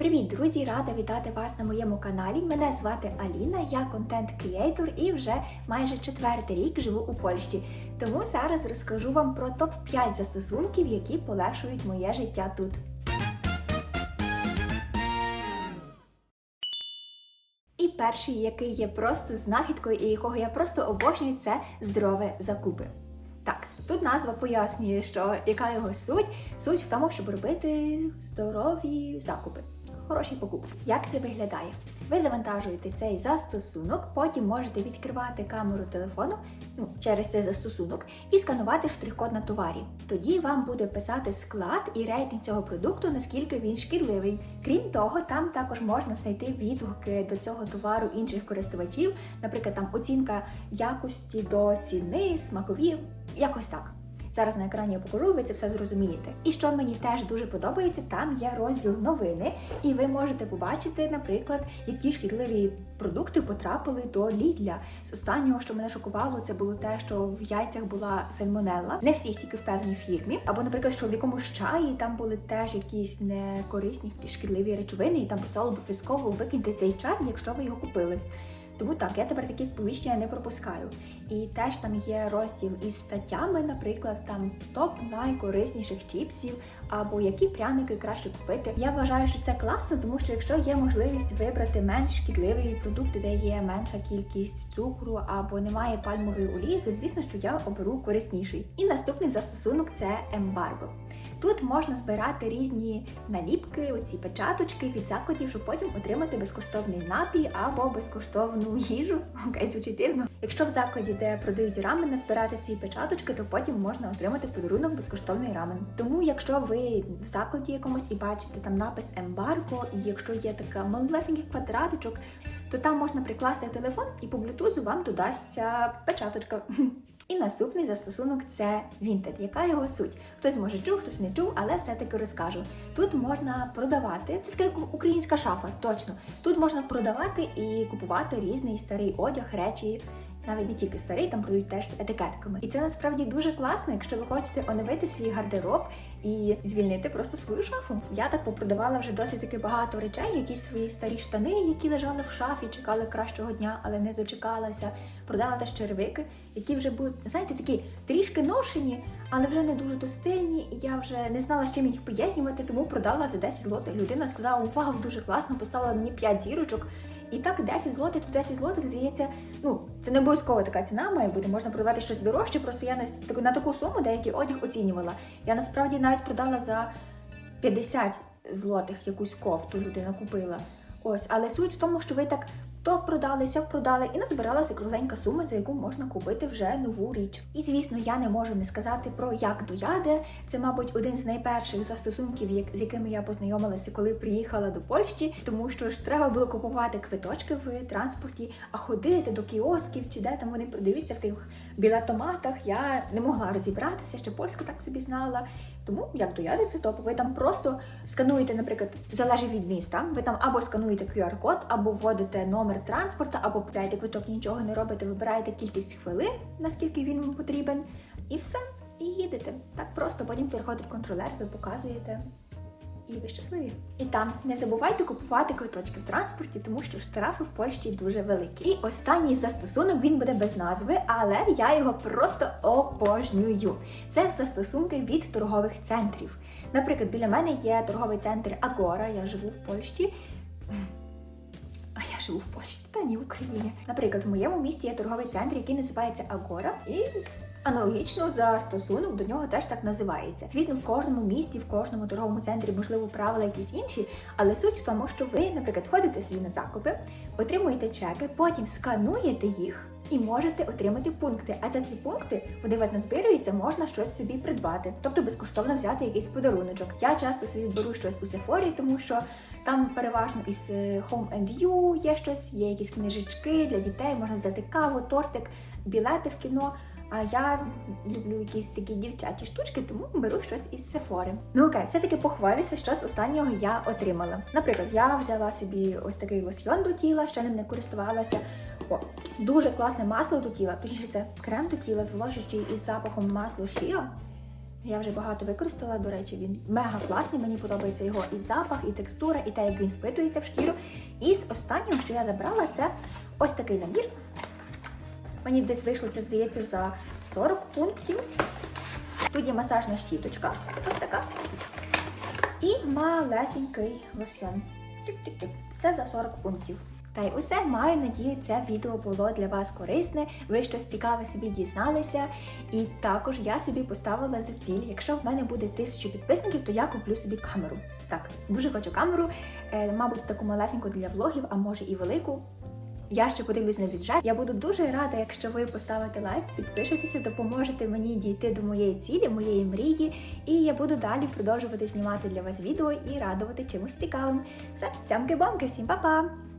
Привіт, друзі! Рада вітати вас на моєму каналі. Мене звати Аліна, я контент-кріейтор і вже майже четвертий рік живу у Польщі. Тому зараз розкажу вам про топ-5 застосунків, які полегшують моє життя тут. І перший, який є просто знахідкою і якого я просто обожнюю, це здорове закупи. Так, тут назва пояснює, що яка його суть. Суть в тому, щоб робити здорові закупи, хороші покупки. Як це виглядає? Ви завантажуєте цей застосунок, потім можете відкривати камеру телефону ну, через цей застосунок і сканувати штрих-код на товарі. Тоді вам буде писати склад і рейтинг цього продукту, наскільки він шкідливий. Крім того, там також можна знайти відгуки до цього товару інших користувачів, наприклад, там оцінка якості до ціни, смакові, якось так. Зараз на екрані я покажу, ви це все зрозумієте. І що мені теж дуже подобається, там є розділ новини, і ви можете побачити, наприклад, які шкідливі продукти потрапили до Лідля. З останнього, що мене шокувало, це було те, що в яйцях була сальмонелла. Не всіх, тільки в певній фірмі. Або, наприклад, що в якомусь чаї там були теж якісь некорисні шкідливі речовини, і там писало обов'язково викиньте цей чай, якщо ви його купили. Тому так, я тепер такі сповіщення не пропускаю. І теж там є розділ із статтями, наприклад, там топ найкорисніших чіпсів або які пряники краще купити. Я вважаю, що це класно, тому що якщо є можливість вибрати менш шкідливі продукти, де є менша кількість цукру або немає пальмової олії, то звісно, що я оберу корисніший. І наступний застосунок це ембарго. Тут можна збирати різні наліпки, оці печаточки від закладів, щоб потім отримати безкоштовний напій або безкоштовну їжу. Окей, звучить дивно. Якщо в закладі, де продають рамен, збирати ці печаточки, то потім можна отримати в подарунок безкоштовний рамен. Тому, якщо ви в закладі якомусь і бачите там напис ембарго, і якщо є така малесеньких квадратичок, то там можна прикласти телефон і по блютузу вам додасться печаточка. І наступний застосунок це Vinted. Яка його суть? Хтось може чув, хтось не чув, але все-таки розкажу. Тут можна продавати, це така українська шафа, точно. Тут можна продавати і купувати різний старий одяг, речі. Навіть не тільки старий, там продають теж з етикетками. І це насправді дуже класно, якщо ви хочете оновити свій гардероб і звільнити просто свою шафу. Я так попродавала вже досить таки багато речей, якісь свої старі штани, які лежали в шафі, чекали кращого дня, але не дочекалася. Продала теж черевики, які вже були, знаєте, такі трішки ношені, але вже не дуже достильні. І я вже не знала, з чим їх поєднувати, тому продала за 10 злотих. Людина сказала, вау, дуже класно, поставила мені 5 зірочок. І так 10 злотих, то 10 злотих, здається, ну це не обов'язково така ціна має бути. Можна продавати щось дорожче. Просто я на, на таку суму деякий одяг оцінювала. Я насправді навіть продала за 50 злотих якусь кофту людина купила. Ось, але суть в тому, що ви так то продали, сяк продали, і назбиралася кругленька сума, за яку можна купити вже нову річ. І звісно, я не можу не сказати про як до яде. Це, мабуть, один з найперших застосунків, як- з якими я познайомилася, коли приїхала до Польщі, тому що ж треба було купувати квиточки в транспорті, а ходити до кіосків чи де там вони продаються в тих білетоматах. Я не могла розібратися, ще польську так собі знала. Тому як то яди це. Ви там просто скануєте, наприклад, залежить від міста. Ви там або скануєте QR-код, або вводите номер транспорту, або купляєте квиток, нічого не робите, вибираєте кількість хвилин, наскільки він вам потрібен, і все. І їдете. Так просто потім приходить контролер, ви показуєте. І ви щасливі. І там не забувайте купувати квиточки в транспорті, тому що штрафи в Польщі дуже великі. І останній застосунок він буде без назви, але я його просто обожнюю. Це застосунки від торгових центрів. Наприклад, біля мене є торговий центр Агора, я живу в Польщі. А я живу в Польщі, та ні в Україні. Наприклад, в моєму місті є торговий центр, який називається Агора, і аналогічно застосунок до нього теж так називається. Звісно, в кожному місті, в кожному торговому центрі, можливо, правила якісь інші, але суть в тому, що ви, наприклад, ходите собі на закупи, отримуєте чеки, потім скануєте їх. І можете отримати пункти. А за ці пункти, у вас назбируються, можна щось собі придбати, тобто безкоштовно взяти якийсь подаруночок. Я часто собі беру щось у Сефорі, тому що там переважно із е, Home and You є щось, є якісь книжечки для дітей, можна взяти каву, тортик, білети в кіно. А я люблю якісь такі дівчачі штучки, тому беру щось із Сефори. Ну окей, все-таки похвалюся, що з останнього я отримала. Наприклад, я взяла собі ось такий лосьйон до тіла, ще ним не користувалася. О, дуже класне масло до тіла, точніше це крем до тіла, зволожуючий із запахом масло шіа. Я вже багато використала. До речі, він мега класний. Мені подобається його і запах, і текстура, і те, як він впитується в шкіру. І з останнього, що я забрала, це ось такий набір. Мені десь вийшло це, здається, за 40 пунктів. Тут є масажна щіточка, ось така. І малесенький лосьон. Тик-тик-тик. Це за 40 пунктів. Та й усе маю надію, це відео було для вас корисне. Ви щось цікаве собі дізналися. І також я собі поставила за ціль, якщо в мене буде тисячу підписників, то я куплю собі камеру. Так, дуже хочу камеру, е, мабуть, таку малесеньку для влогів, а може і велику. Я ще подивлюсь на бюджет. Я буду дуже рада, якщо ви поставите лайк, підпишетеся, допоможете мені дійти до моєї цілі, моєї мрії. І я буду далі продовжувати знімати для вас відео і радувати чимось цікавим. Все, цямки-бомки, всім па-па!